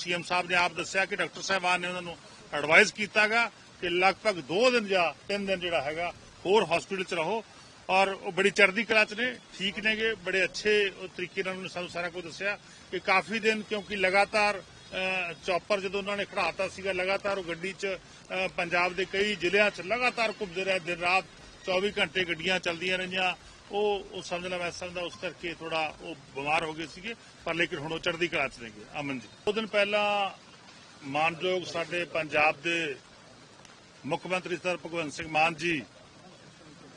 CM ਸਾਹਿਬ ਨੇ ਆਪ ਦੱਸਿਆ ਕਿ ਡਾਕਟਰ ਸਾਹਿਬਾਨ ਨੇ ਉਹਨਾਂ ਨੂੰ ਐਡਵਾਈਸ ਕੀਤਾਗਾ ਕਿ ਲਗਭਗ 2 ਦਿਨ ਜਾਂ 3 ਦਿਨ ਜਿਹੜਾ ਹੈਗਾ, ਹੋਰ ਹਸਪੀਟਲ 'ਚ ਰਹੋ। ਔਰ ਉਹ ਬੜੀ ਚੜ੍ਹਦੀ ਕਲਾ 'ਚ ਨੇ, ਠੀਕ ਨੇਗੇ, ਬੜੇ ਅੱਛੇ ਤਰੀਕੇ ਨਾਲ ਉਹਨੇ ਸਾਨੂੰ ਸਾਰਾ ਕੁਝ ਦੱਸਿਆ ਕਿ ਕਾਫੀ ਦਿਨ ਕਿਉਂਕਿ ਲਗਾਤਾਰ ਚੌਪਰ ਜਦੋਂ ਉਹਨਾਂ ਨੇ ਖੜਾਤਾ ਸੀਗਾ, ਲਗਾਤਾਰ ਉਹ ਗੱਡੀ 'ਚ ਪੰਜਾਬ ਦੇ ਕਈ ਜ਼ਿਲ੍ਹਿਆਂ 'ਚ ਲਗਾਤਾਰ ਘੁੰਮਦੇ ਰਹੇ, ਦਿਨ ਰਾਤ 24 ਘੰਟੇ ਗੱਡੀਆਂ ਚੱਲਦੀਆਂ ਰਹੀਆਂ। ਉਹ ਉਹ ਸਮਝ ਮੈਂ ਸਮਝਦਾ ਉਸ ਕਰਕੇ ਥੋੜਾ ਉਹ ਬਿਮਾਰ ਹੋ ਗਏ ਸੀਗੇ, ਪਰ ਲੇਕਿਨ ਹੁਣ ਉਹ ਚੜ੍ਹਦੀ ਕਲਾ 'ਚ ਨੇਗੇ ਅਮਨ ਜੀ। ਦੋ ਦਿਨ ਪਹਿਲਾਂ ਮਾਨਯੋਗ ਸਾਡੇ ਪੰਜਾਬ ਦੇ ਮੁੱਖ ਮੰਤਰੀ ਸਰ ਭਗਵੰਤ ਸਿੰਘ ਮਾਨ ਜੀ,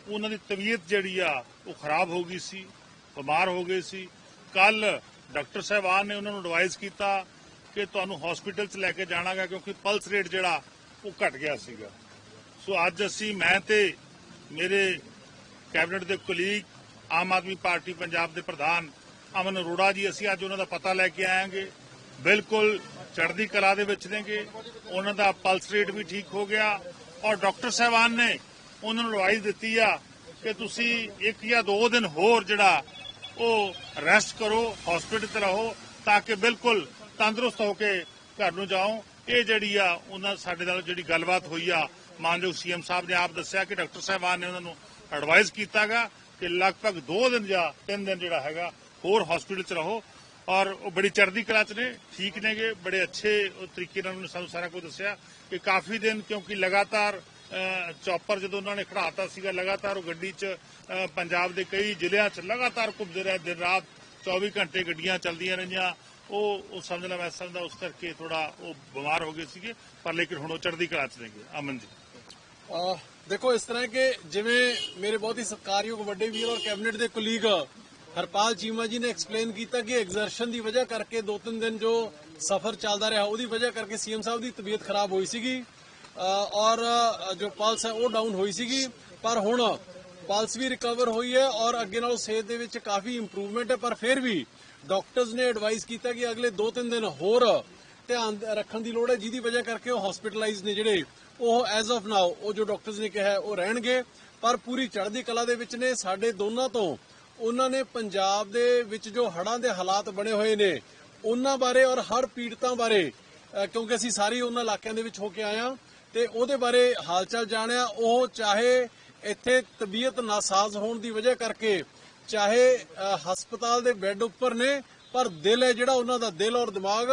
ਉਹਨਾਂ ਦੀ ਤਬੀਅਤ ਜਿਹੜੀ ਆ, ਉਹ ਖਰਾਬ ਹੋ ਗਈ ਸੀ, ਬਿਮਾਰ ਹੋ ਗਏ ਸੀ। ਕੱਲ ਡਾਕਟਰ ਸਾਹਿਬਾਨ ਨੇ ਉਹਨਾਂ ਨੂੰ ਐਡਵਾਈਸ ਕੀਤਾ ਕਿ ਤੁਹਾਨੂੰ ਹਸਪੀਟਲ 'ਚ ਲੈ ਕੇ ਜਾਣਾਗਾ, ਕਿਉਂਕਿ ਪਲਸ ਰੇਟ ਜਿਹੜਾ, ਉਹ ਘਟ ਗਿਆ ਸੀਗਾ। ਸੋ ਅੱਜ ਅਸੀਂ, ਮੈਂ ਤੇ ਮੇਰੇ ਕੈਬਨਿਟ ਦੇ ਕੁਲੀਗ ਆਮ ਆਦਮੀ ਪਾਰਟੀ ਪੰਜਾਬ ਦੇ ਪ੍ਰਧਾਨ ਅਮਨ ਅਰੋੜਾ ਜੀ, ਅਸੀਂ ਅੱਜ ਉਹਨਾਂ ਦਾ ਪਤਾ ਲੈ ਕੇ ਆਏਗੇ ਬਿਲਕੁਲ ਚੜ੍ਹਦੀ ਕਲਾ ਦੇ ਵਿੱਚ ਨੇਗੇ। ਉਹਨਾਂ ਦਾ ਪਲਸ ਰੇਟ ਵੀ ਠੀਕ ਹੋ ਗਿਆ ਔਰ ਡਾਕਟਰ ਸਾਹਿਬਾਨ ਨੇ ਉਹਨਾਂ ਨੂੰ ਐਡਵਾਈਸ ਦਿੱਤੀ ਆ ਕਿ ਤੁਸੀਂ ਇੱਕ ਜਾਂ ਦੋ ਦਿਨ ਹੋਰ ਜਿਹੜਾ ਉਹ ਰੈਸਟ ਕਰੋ ਹਸਪੀਟਲ ਤੇ ਰਹੋ ਤਾਂ ਕਿ ਬਿਲਕੁਲ ਤੰਦਰੁਸਤ ਹੋ ਕੇ ਘਰ ਨੂੰ ਜਾਓ। ਇਹ ਜਿਹੜੀ ਆ, ਉਹਨਾਂ ਸਾਡੇ ਨਾਲ ਜਿਹੜੀ ਗੱਲਬਾਤ ਹੋਈ ਆ, ਮਾਨਯੋਗ ਸੀਐਮ ਸਾਹਿਬ ਨੇ ਆਪ ਦੱਸਿਆ ਕਿ ਡਾਕਟਰ ਸਾਹਿਬਾਨ ਨੇ ਉਹਨਾਂ ਨੂੰ ਐਡਵਾਈਸ ਕੀਤਾਗਾ। ਕਿ ਲਗਭਗ 2 ਦਿਨ ਜਾਂ 3 ਦਿਨ ਜਿਹੜਾ ਹੈਗਾ, ਹੋਰ ਹਸਪੀਟਲ 'ਚ ਰਹੋ। ਔਰ ਉਹ ਬੜੀ ਚੜ੍ਹਦੀ ਕਲਾ 'ਚ ਨੇ, ਠੀਕ ਨੇਗੇ, ਬੜੇ ਅੱਛੇ ਤਰੀਕੇ ਨਾਲ ਉਹਨੇ ਸਾਨੂੰ ਸਾਰਾ ਕੁਝ ਦੱਸਿਆ ਕਿ ਕਾਫੀ ਦਿਨ ਕਿਉਂਕਿ ਲਗਾਤਾਰ ਚੌਪਰ ਜਦੋਂ ਉਹਨਾਂ ਨੇ ਖੜਾਤਾ ਸੀਗਾ, ਲਗਾਤਾਰ ਉਹ ਗੱਡੀ 'ਚ ਪੰਜਾਬ ਦੇ ਕਈ ਜ਼ਿਲ੍ਹਿਆਂ 'ਚ ਲਗਾਤਾਰ ਘੁੰਮਦੇ ਰਹੇ, ਦਿਨ ਰਾਤ 24 ਘੰਟੇ ਗੱਡੀਆਂ ਚੱਲਦੀਆਂ ਰਹੀਆਂ। ਉਹ ਉਹ ਸਮਝ ਮੈਂ ਸਮਝਦਾ ਉਸ ਕਰਕੇ ਥੋੜਾ ਉਹ ਬਿਮਾਰ ਹੋ ਗਏ ਸੀਗੇ, ਪਰ ਲੇਕਿਨ ਹੁਣ ਉਹ ਚੜ੍ਹਦੀ ਕਲਾ 'ਚ ਨੇਗੇ। ਅਮਨ ਜੀ। ਦੇਖੋ, ਇਸ ਤਰ੍ਹਾਂ ਕਿ ਜਿਵੇਂ ਮੇਰੇ ਬਹੁਤ ਹੀ ਸਤਿਕਾਰਯੋਗ ਵੱਡੇ ਵੀਰ ਔਰ ਕੈਬਨਿਟ ਦੇ ਕੁਲੀਗ ਹਰਪਾਲ ਚੀਮਾ ਜੀ ਨੇ ਐਕਸਪਲੇਨ ਕੀਤਾ ਕਿ ਐਗਜ਼ਰਸ਼ਨ ਦੀ ਵਜ੍ਹਾ ਕਰਕੇ ਦੋ ਤਿੰਨ ਦਿਨ ਜੋ ਸਫ਼ਰ ਚੱਲਦਾ ਰਿਹਾ, ਉਹਦੀ ਵਜ੍ਹਾ ਕਰਕੇ ਸੀਐਮ ਸਾਹਿਬ ਦੀ ਤਬੀਅਤ ਖਰਾਬ ਹੋਈ ਸੀਗੀ ਔਰ ਜੋ ਪਲਸ ਹੈ ਉਹ ਡਾਊਨ ਹੋਈ ਸੀਗੀ, ਪਰ ਹੁਣ ਪਲਸ ਵੀ ਰਿਕਵਰ ਹੋਈ ਹੈ ਔਰ ਅੱਗੇ ਨਾਲੋਂ ਸਿਹਤ ਦੇ ਵਿੱਚ ਕਾਫੀ ਇੰਪਰੂਵਮੈਂਟ ਹੈ, ਪਰ ਫਿਰ ਵੀ ਡਾਕਟਰਸ ਨੇ ਐਡਵਾਈਸ ਕੀਤਾ ਕਿ ਅਗਲੇ 2-3 ਦਿਨ ਹੋਰ ਧਿਆਨ ਰੱਖਣ ਦੀ ਲੋੜ ਹੈ, ਜਿਹਦੀ ਵਜ੍ਹਾ ਕਰਕੇ ਉਹ ਹਸਪੀਟਲਾਈਜ਼ ਨੇ ਜਿਹੜੇ ਉਹ ਐਜ਼ ਆਫ ਨਾਓ ਉਹ ਜੋ ਡਾਕਟਰਸ ਨੇ ਕਿਹਾ ਉਹ ਰਹਿਣਗੇ। ਪਰ ਪੂਰੀ ਚੜ੍ਹਦੀ ਕਲਾ ਦੇ ਵਿੱਚ ਨੇ ਸਾਡੇ ਦੋਨਾਂ ਤੋਂ। ਉਹਨਾਂ ਨੇ ਪੰਜਾਬ ਦੇ ਵਿੱਚ ਜੋ ਹੜਾਂ ਦੇ ਹਾਲਾਤ ਬਣੇ ਹੋਏ ਨੇ ਉਹਨਾਂ ਬਾਰੇ ਔਰ ਹੜ੍ਹ ਪੀੜਤਾਂ ਬਾਰੇ ਅ, ਕਿਉਂਕਿ ਅਸੀਂ ਸਾਰੀ ਉਹਨਾਂ ਇਲਾਕਿਆਂ ਦੇ ਵਿੱਚ ਹੋ ਕੇ ਆਏ ਹਾਂ ਤੇ ਉਹਦੇ ਬਾਰੇ ਹਾਲਚਾਲ ਜਾਣਿਆ। ਉਹ ਚਾਹੇ ਇੱਥੇ ਤਬੀਅਤ ਨਾਸਾਜ਼ ਹੋਣ ਦੀ ਵਜ੍ਹਾ ਕਰਕੇ ਚਾਹੇ ਹਸਪਤਾਲ ਦੇ ਬੈੱਡ ਉੱਪਰ ਨੇ ਪਰ ਦਿਲ ਹੈ ਜਿਹੜਾ ਉਹਨਾਂ ਦਾ ਦਿਲ ਔਰ ਦਿਮਾਗ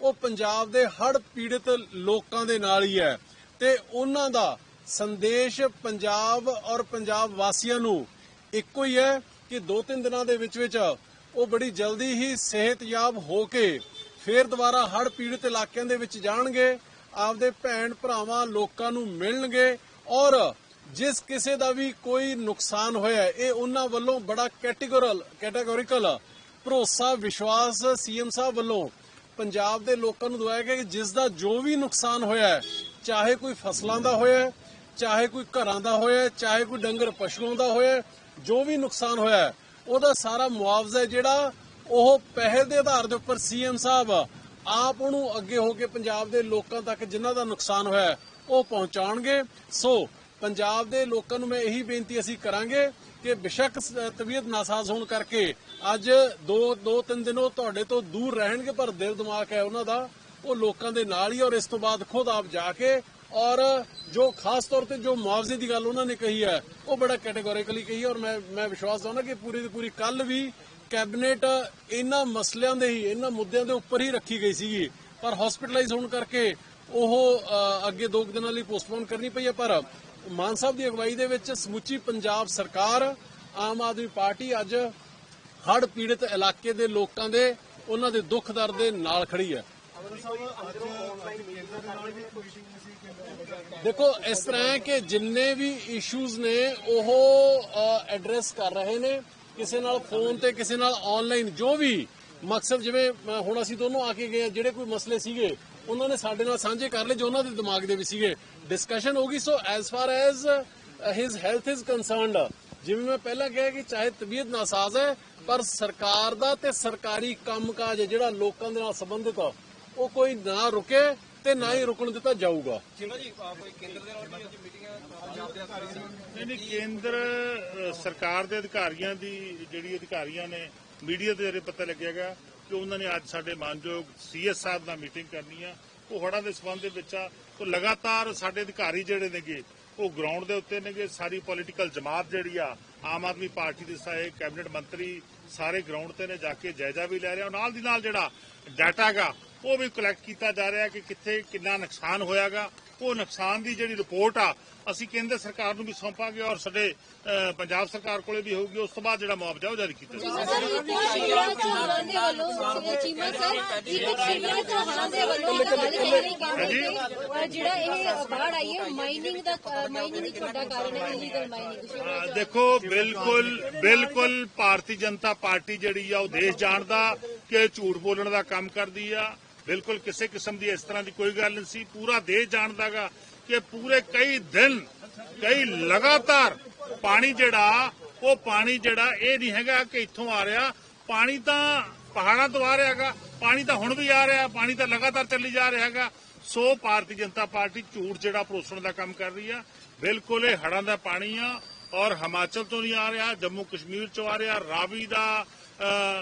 ਉਹ ਪੰਜਾਬ ਦੇ ਹੜ੍ਹ ਪੀੜਤ ਲੋਕਾਂ ਦੇ ਨਾਲ ਹੀ ਹੈ। ਤੇ ਉਹਨਾਂ ਦਾ ਸੰਦੇਸ਼ ਪੰਜਾਬ ਔਰ ਪੰਜਾਬ ਵਾਸੀਆਂ ਨੂੰ ਇੱਕੋ ਹੀ ਹੈ ਕਿ ਦੋ ਤਿੰਨ ਦਿਨਾਂ ਦੇ ਵਿੱਚ ਵਿੱਚ ਉਹ ਬੜੀ ਜਲਦੀ ਹੀ ਸਿਹਤਯਾਬ ਹੋ ਕੇ ਫੇਰ ਦੁਬਾਰਾ ਹੜ ਪੀੜਤ ਇਲਾਕਿਆਂ ਦੇ ਵਿੱਚ ਜਾਣਗੇ, ਆਪਦੇ ਭੈਣ ਭਰਾਵਾਂ ਲੋਕਾਂ ਨੂੰ ਮਿਲਣਗੇ ਔਰ ਜਿਸ ਕਿਸੇ ਦਾ ਵੀ ਕੋਈ ਨੁਕਸਾਨ ਹੋਇਆ ਇਹ ਉਹਨਾਂ ਵੱਲੋਂ ਬੜਾ ਕੈਟੇਗੋਰਲ ਕੈਟਾਗੋਰੀਕਲ ਭਰੋਸਾ, ਵਿਸ਼ਵਾਸ ਸੀਐਮ ਸਾਹਿਬ ਵੱਲੋਂ ਪੰਜਾਬ ਦੇ ਲੋਕਾਂ ਨੂੰ ਦਵਾਇਆ ਗਿਆ ਕਿ ਜਿਸ ਦਾ ਜੋ ਵੀ ਨੁਕਸਾਨ ਹੋਇਆ ਚਾਹੇ ਕੋਈ ਫਸਲਾਂ ਦਾ ਹੋਇਆ ਚਾਹੇ ਕੋਈ ਘਰਾਂ ਦਾ ਹੋਇਆ ਚਾਹੇ ਕੋਈ ਡੰਗਰ ਪਸ਼ੂਆਂ ਦਾ ਹੋਇਆ ਜੋ ਵੀ ਨੁਕਸਾਨ ਹੋਇਆ ਹੈ, ਉਹਦਾ ਸਾਰਾ ਮੁਆਵਜ਼ਾ ਜਿਹੜਾ ਉਹ ਪਹਿਲ ਦੇ ਆਧਾਰ ਦੇ ਉੱਪਰ ਸੀਐਮ ਸਾਹਿਬ ਆਪ ਉਹਨੂੰ ਅੱਗੇ ਹੋ ਕੇ ਪੰਜਾਬ ਦੇ ਲੋਕਾਂ ਤੱਕ ਜਿਨ੍ਹਾਂ ਦਾ ਨੁਕਸਾਨ ਹੋਇਆ ਉਹ ਪਹੁੰਚਾਉਣਗੇ। ਸੋ ਪੰਜਾਬ ਦੇ ਲੋਕਾਂ ਨੂੰ ਮੈਂ ਇਹੀ ਬੇਨਤੀ ਅਸੀਂ ਕਰਾਂਗੇ ਕਿ ਬਿਸ਼ੱਕ ਤਬੀਅਤ ਨਾਸਾਜ਼ ਹੋਣ ਕਰਕੇ ਅੱਜ ਦੋ ਦੋ ਤਿੰਨ ਦਿਨ ਉਹ ਤੁਹਾਡੇ ਤੋਂ ਦੂਰ ਰਹਿਣਗੇ ਪਰ ਦਿਲ ਦਿਮਾਗ ਹੈ ਉਹਨਾਂ ਦਾ ਉਹ ਲੋਕਾਂ ਦੇ ਨਾਲ ਹੀ ਔਰ ਇਸ ਤੋਂ ਬਾਅਦ ਖੁਦ ਆਪ ਜਾ ਕੇ ਔਰ ਜੋ ਖਾਸ ਤੌਰ ਤੇ ਜੋ ਮੁਆਵਜ਼ੇ ਦੀ ਗੱਲ ਉਹਨਾਂ ਨੇ ਕਹੀ ਹੈ, ਉਹ ਬੜਾ ਕੈਟਾਗੋਰੀਕਲੀ ਕਹੀ ਹੈ ਔਰ ਮੈਂ ਮੈਂ ਵਿਸ਼ਵਾਸ ਦਵਾਂਗਾ ਕਿ ਪੂਰੀ ਦੀ ਪੂਰੀ ਕੱਲ ਵੀ ਕੈਬਨਿਟ ਇਹਨਾਂ ਮਸਲਿਆਂ ਦੇ ਹੀ, ਇਹਨਾਂ ਮੁੱਦਿਆਂ ਦੇ ਉੱਪਰ ਹੀ ਰੱਖੀ ਗਈ ਸੀਗੀ। ਪਰ ਹਸਪੀਟਲਾਈਜ਼ ਹੋਣ ਕਰਕੇ ਉਹ ਅੱਗੇ ਦੋ ਦਿਨਾਂ ਲਈ ਪੋਸਟਪੋਨ ਕਰਨੀ ਪਈ ਹੈ, ਪਰ ਮਾਨ ਸਾਹਿਬ ਦੀ ਅਗਵਾਈ ਦੇ ਵਿੱਚ ਸਮੁੱਚੀ ਪੰਜਾਬ ਸਰਕਾਰ, ਆਮ ਆਦਮੀ ਪਾਰਟੀ ਅੱਜ ਹੜ ਪੀੜਤ ਇਲਾਕੇ ਦੇ ਲੋਕਾਂ ਦੇ, ਉਹਨਾਂ ਦੇ ਦੁੱਖ ਦਰਦ ਦੇ ਨਾਲ ਖੜੀ ਹੈ। ਦੇਖੋ, ਇਸ ਤਰ੍ਹਾਂ ਹੈ ਕਿ ਜਿੰਨੇ ਵੀ ਇਸ਼ੂਜ਼ ਨੇ, ਉਹ ਐਡਰੈਸ ਕਰ ਰਹੇ ਨੇ। ਕਿਸੇ ਨਾਲ ਫੋਨ ਤੇ, ਕਿਸੇ ਨਾਲ ਆਨਲਾਈਨ ਜੋ ਵੀ ਮਕਸਦ ਜਿਵੇਂ ਹੁਣ ਅਸੀਂ ਦੋਨੋਂ ਆ ਕੇ ਗਏ ਜਿਹੜੇ ਕੋਈ ਮਸਲੇ ਸੀਗੇ, ਉਹਨਾਂ ਨੇ ਸਾਡੇ ਨਾਲ ਸਾਂਝੇ ਕਰ ਲਏ, ਜੋ ਉਹਨਾਂ ਦੇ ਦਿਮਾਗ ਦੇ ਵਿੱਚ ਸੀਗੇ। ਡਿਸਕਸ਼ਨ ਹੋਗੀ so as far as his health is concerned ਜਿਵੇਂ ਮੈਂ ਪਹਿਲਾਂ ਕਿਹਾ ਕਿ ਚਾਹੇ ਤਬੀਅਤ ਨਾਸਾਜ਼ ਹੈ, ਪਰ ਸਰਕਾਰ ਦਾ ਤੇ ਸਰਕਾਰੀ ਕੰਮਕਾਜ ਹੈ ਜਿਹੜਾ ਲੋਕਾਂ ਦੇ ਨਾਲ ਸੰਬੰਧਿਤ ਉਹ ਕੋਈ ਨਾ ਰੁਕੇ ਤੇ ਨਾ ਹੀ ਰੁਕਣ ਦਿੱਤਾ ਜਾਊਗਾ। ਨਹੀਂ ਨਹੀਂ ਕੇਂਦਰ ਸਰਕਾਰ ਦੇ ਅਧਿਕਾਰੀਆਂ ਦੀ ਜਿਹੜੀ ਅਧਿਕਾਰੀਆਂ ਨੇ ਮੀਡੀਆ ਦੇ ਜ਼ਰੀਏ ਪਤਾ ਲੱਗਿਆਗਾ ਕਿ ਉਹਨਾਂ ਨੇ ਅੱਜ ਸਾਡੇ ਮਾਨਯੋਗ ਸੀਐਸ ਸਾਹਿਬ ਨਾਲ ਮੀਟਿੰਗ ਕਰਨੀ ਆ। ਉਹ ਹੜ੍ਹਾਂ ਦੇ ਸਬੰਧ ਦੇ ਵਿੱਚ ਆ। ਉਹ ਲਗਾਤਾਰ ਸਾਡੇ ਅਧਿਕਾਰੀ ਜਿਹੜੇ ਨੇਗੇ ਉਹ ਗਰਾਊਂਡ ਦੇ ਉੱਤੇ ਨੇਗੇ। ਸਾਰੀ ਪੋਲੀਟੀਕਲ ਜਮਾਤ ਜਿਹੜੀ ਆ ਆਮ ਆਦਮੀ ਪਾਰਟੀ ਦੇ ਸਾਰੇ ਕੈਬਨਿਟ ਮੰਤਰੀ ਸਾਰੇ ਗਰਾਊਂਡ ਤੇ ਨੇ ਜਾ ਕੇ ਜਾਇਜ਼ਾ ਵੀ ਲੈ ਰਹੇ। ਆ ਨਾਲ ਦੀ ਨਾਲ ਜਿਹੜਾ ਡਾਟਾ ਗਾ ਉਹ ਵੀ ਕਲੈਕਟ ਕੀਤਾ ਜਾ ਰਿਹਾ ਕਿ ਕਿੱਥੇ ਕਿੰਨਾ ਨੁਕਸਾਨ ਹੋਇਆਗਾ। ਉਹ ਨੁਕਸਾਨ ਦੀ ਜਿਹੜੀ ਰਿਪੋਰਟ ਆ ਅਸੀਂ ਕੇਂਦਰ ਸਰਕਾਰ ਨੂੰ ਵੀ ਸੌਂਪਾਂਗੇ ਔਰ ਸਾਡੇ ਪੰਜਾਬ ਸਰਕਾਰ ਕੋਲੇ ਵੀ ਹੋਊਗੀ। ਉਸ ਤੋਂ ਬਾਅਦ ਜਿਹੜਾ ਮੁਆਵਜ਼ਾ ਉਹ ਜਾਰੀ ਕੀਤਾ ਜਿਹੜਾ ਇਹ ਬਾੜ ਆਈ ਹੈ ਮਾਈਨਿੰਗ ਦਾ ਮਾਈਨਿੰਗ ਇੱਕ ਵੱਡਾ ਕਾਰਨ ਹੈ ਇਲੀਗਲ ਮਾਈਨਿੰਗ ਅਹ ਦੇਖੋ ਬਿਲਕੁਲ ਬਿਲਕੁਲ ਭਾਰਤੀ ਜਨਤਾ ਪਾਰਟੀ ਜਿਹੜੀ ਆ ਉਹ ਦੇਸ਼ ਜਾਣਦਾ ਕਿ ਝੂਠ ਬੋਲਣ ਦਾ ਕੰਮ ਕਰਦੀ ਆ। ਬਿਲਕੁਲ ਕਿਸੇ ਕਿਸਮ ਦੀ ਇਸ ਤਰ੍ਹਾਂ ਦੀ ਕੋਈ ਗੱਲ ਨਹੀਂ ਸੀ। ਪੂਰਾ ਦੇਸ਼ ਜਾਣਦਾਗਾ ਕਿ ਪੂਰੇ ਕਈ ਦਿਨ, ਕਈ ਲਗਾਤਾਰ ਪਾਣੀ ਜਿਹੜਾ, ਉਹ ਪਾਣੀ ਜਿਹੜਾ, ਇਹ ਨਹੀਂ ਹੈਗਾ ਕਿ ਇੱਥੋਂ ਆ ਰਿਹਾ। ਪਾਣੀ ਤਾਂ ਪਹਾੜਾਂ ਤੋਂ ਆ ਰਿਹਾਗਾ ਪਾਣੀ ਤਾਂ ਹੁਣ ਵੀ ਆ ਰਿਹਾ, ਪਾਣੀ ਤਾਂ ਲਗਾਤਾਰ ਚੱਲੀ ਜਾ ਰਿਹਾ ਹੈਗਾ। ਸੋ ਭਾਰਤੀ ਜਨਤਾ ਪਾਰਟੀ ਝੂਠ ਜਿਹੜਾ ਪਰੋਸਣ ਦਾ ਕੰਮ ਕਰ ਰਹੀ ਆ। ਬਿਲਕੁਲ ਇਹ ਹੜਾਂ ਦਾ ਪਾਣੀ ਆ ਔਰ ਹਿਮਾਚਲ ਤੋਂ ਨਹੀਂ ਆ ਰਿਹਾ ਜੰਮੂ ਕਸ਼ਮੀਰ ਚੋਂ ਆ ਰਿਹਾ, ਰਾਵੀ ਦਾ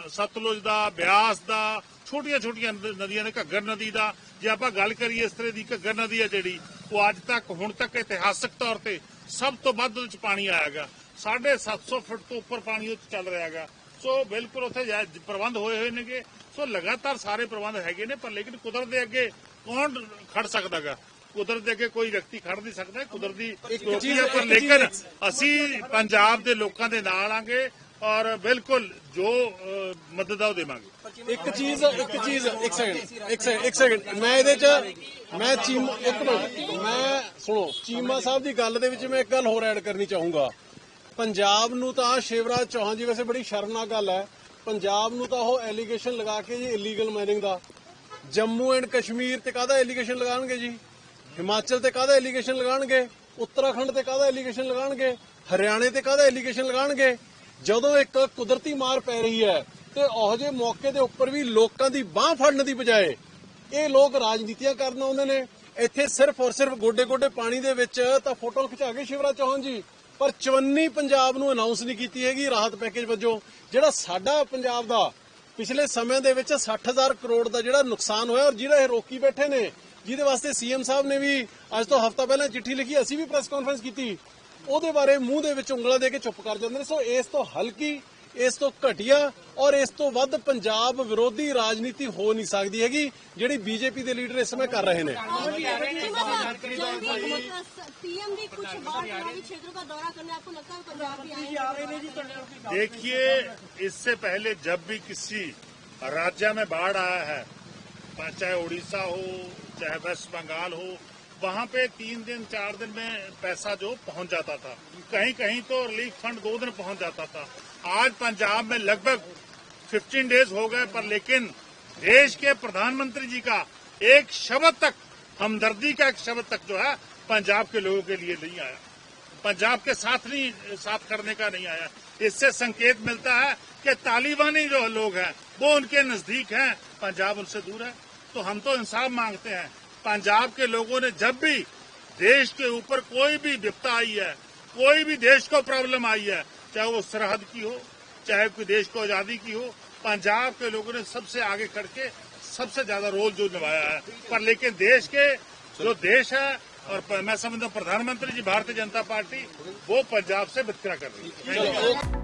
ਸਤਲੁਜ ਦਾ ਬਿਆਸ ਦਾ ਛੋਟੀਆਂ ਛੋਟੀਆਂ ਨਦੀਆਂ ਨੇ ਘੱਗਰ ਨਦੀ ਦਾ। ਜੇ ਆਪਾਂ ਗੱਲ ਕਰੀਏ ਇਸ ਤਰ੍ਹਾਂ ਦੀ ਘੱਗਰ ਨਦੀ ਆ ਜਿਹੜੀ ਉਹ ਅੱਜ ਤੱਕ ਹੁਣ ਤੱਕ ਇਤਿਹਾਸਕ ਤੌਰ ਤੇ ਸਭ ਤੋਂ ਵੱਧ ਉਹਦੇ ਚ ਪਾਣੀ ਆਇਆਗਾ 750 ਫੁੱਟ ਤੋਂ ਉੱਪਰ ਪਾਣੀ ਉਹ ਚੱਲ ਰਿਹਾਗਾ ਸੋ ਬਿਲਕੁਲ ਉੱਥੇ ਪ੍ਰਬੰਧ ਹੋਏ ਹੋਏ ਨੇਗੇ। ਸੋ ਲਗਾਤਾਰ ਸਾਰੇ ਪ੍ਰਬੰਧ ਹੈਗੇ ਨੇ ਪਰ ਲੇਕਿਨ ਕੁਦਰਤ ਦੇ ਅੱਗੇ ਕੌਣ ਖੜ ਸਕਦਾਗਾ ਕੁਦਰਤ ਦੇ ਅੱਗੇ ਕੋਈ ਵਿਅਕਤੀ ਖੜ ਨਹੀਂ ਸਕਦਾ। ਕੁਦਰਤ ਦੀ ਚੀਜ਼- ਹੈ ਪਰ ਲੇਕਿਨ ਅਸੀਂ ਪੰਜਾਬ ਦੇ ਲੋਕਾਂ ਦੇ ਨਾਲ ਆਂਗੇ। ਔਰ ਬਿਲਕੁਲ ਜੋ ਮਦਦ ਆ ਉਹ ਦੇਵਾਂਗੇ। ਇੱਕ ਚੀਜ਼ ਇੱਕ ਚੀਜ਼, ਇੱਕ ਸੈਕਿੰਡ ਇੱਕ ਸੈਕਿੰਡ ਇੱਕ ਸੈਕਿੰਡ ਮੈਂ ਇਹਦੇ ਚ, ਮੈਂ ਚੀਮ, ਇੱਕ ਮਿੰਟ, ਮੈਂ ਸੁਣੋ, ਚੀਮਾ ਸਾਹਿਬ ਦੀ ਗੱਲ ਦੇ ਵਿੱਚ ਮੈਂ ਇੱਕ ਗੱਲ ਹੋਰ ਐਡ ਕਰਨੀ ਚਾਹੂੰਗਾ। ਪੰਜਾਬ ਨੂੰ ਤਾਂ ਸ਼ਿਵਰਾਜ ਚੌਹਾਨ ਜੀ ਵੈਸੇ ਬੜੀ ਸ਼ਰਮਨਾਕ ਗੱਲ ਹੈ। ਪੰਜਾਬ ਨੂੰ ਤਾਂ ਉਹ ਐਲੀਗੇਸ਼ਨ ਲਗਾ ਕੇ ਜੀ ਇਲੀਗਲ ਮਾਈਨਿੰਗ ਦਾ। ਜੰਮੂ ਐਂਡ ਕਸ਼ਮੀਰ ਤੇ ਕਾਹਦਾ ਐਲੀਗੇਸ਼ਨ ਲਗਾਉਣਗੇ ਜੀ? ਹਿਮਾਚਲ ਤੇ ਕਾਹਦਾ ਐਲੀਗੇਸ਼ਨ ਲਗਾਉਣਗੇ? ਉੱਤਰਾਖੰਡ ਤੇ ਕਾਹਦਾ ਐਲੀਗੇਸ਼ਨ ਲਗਾਉਣਗੇ? ਹਰਿਆਣੇ ਤੇ ਕਾਹਦਾ ਐਲੀਗੇਸ਼ਨ ਲਗਾਉਣਗੇ? ਜਦੋਂ ਇੱਕ ਕੁਦਰਤੀ ਮਾਰ ਪੈ ਰਹੀ ਹੈ ਤੇ ਉਹ ਜਿਹੇ ਮੌਕੇ ਦੇ ਉੱਪਰ ਵੀ ਲੋਕਾਂ ਦੀ ਬਾਹ ਫੜਨ ਦੀ ਬਜਾਏ ਇਹ ਲੋਕ ਰਾਜਨੀਤੀਆਂ ਕਰਨ ਆਉਂਦੇ ਨੇ। ਇੱਥੇ ਸਿਰਫ ਔਰ ਸਿਰਫ ਗੋਡੇ ਗੋਡੇ ਪਾਣੀ ਦੇ ਵਿੱਚ ਤਾਂ ਫੋਟੋ ਖਿਚਾ ਕੇ ਸ਼ਿਵਰਾਜ ਚੌਹਾਨ ਜੀ, ਪਰ ਚਵੰਨੀ ਪੰਜਾਬ ਨੂੰ ਅਨਾਉਂਸ ਨਹੀਂ ਕੀਤੀ ਹੈਗੀ ਰਾਹਤ ਪੈਕੇਜ ਵਜੋਂ, ਜਿਹੜਾ ਸਾਡਾ ਪੰਜਾਬ ਦਾ ਪਿਛਲੇ ਸਮੇਂ ਦੇ ਵਿੱਚ 60000 ਕਰੋੜ ਦਾ ਜਿਹੜਾ ਨੁਕਸਾਨ ਹੋਇਆ ਔਰ ਜਿਹੜਾ ਇਹ ਰੋਕੀ ਬੈਠੇ ਨੇ, ਜਿਹਦੇ ਵਾਸਤੇ ਸੀਐਮ ਸਾਹਿਬ ਨੇ ਵੀ ਅੱਜ ਤੋਂ ਹਫ਼ਤਾ ਪਹਿਲਾਂ ਚਿੱਠੀ ਲਿਖੀ, ਅਸੀਂ ਵੀ ਪ੍ਰੈਸ ਕਾਨਫਰੰਸ ਕੀਤੀ। ਉਹਦੇ ਬਾਰੇ ਮੂੰਹ ਦੇ ਵਿੱਚ ਉਂਗਲਾਂ ਦੇ ਕੇ ਚੁੱਪ ਕਰ ਜਾਂਦੇ ਨੇ ਸੋ ਇਸ ਤੋਂ ਹਲਕੀ ਇਸ ਤੋਂ ਘਟੀਆ ਔਰ ਇਸ ਤੋਂ ਵੱਧ ਪੰਜਾਬ ਵਿਰੋਧੀ ਰਾਜਨੀਤੀ ਹੋ ਨਹੀਂ ਸਕਦੀ ਹੈਗੀ ਜਿਹੜੀ ਬੀਜੇਪੀ ਦੇ ਲੀਡਰ ਇਸ ਸਮੇਂ ਕਰ ਰਹੇ ਨੇ पीएम भी कुछ बाढ़ प्रभावित क्षेत्रों का दौरा करने आपको लगता है पंजाब भी आएंगे देखिए इससे पहले जब भी किसी राज्य में बाढ़ आया है चाहे उड़ीसा हो चाहे वेस्ट बंगाल हो वहाँ पे तीन दिन, चार दिन में पैसा जो पहुँच जाता था। कहीं कहीं तो रिलीफ फंड दो दिन पहुँच जाता था। आज पंजाब में लगभग 15 डेज़ हो गए, पर लेकिन देश के प्रधानमंत्री जी का एक शब्द तक, हमदर्दी का एक शब्द तक जो है, पंजाब के लोगों के लिए नहीं आया। पंजाब के साथ नहीं, साथ करने का नहीं आया। इससे संकेत मिलता है कि तालिबानी जो लोग हैं, वो उनके नज़दीक हैं। पंजाब उनसे दूर है। तो हम तो इंसाफ मांगते हैं। पंजाब के लोगों ने जब भी देश के ऊपर कोई भी विपता आई है, कोई भी देश को प्रॉब्लम आई है, चाहे वो सरहद की हो, चाहे कोई देश को आज़ादी की हो, पंजाब के लोगों ने सबसे आगे करके सबसे ज़्यादा रोल जो निभाया है। पर लेकिन देश के जो देश है, और मैं समझता हूँ प्रधानमंत्री जी, भारतीय जनता पार्टी, वो पंजाब से वितकरा कर रही है।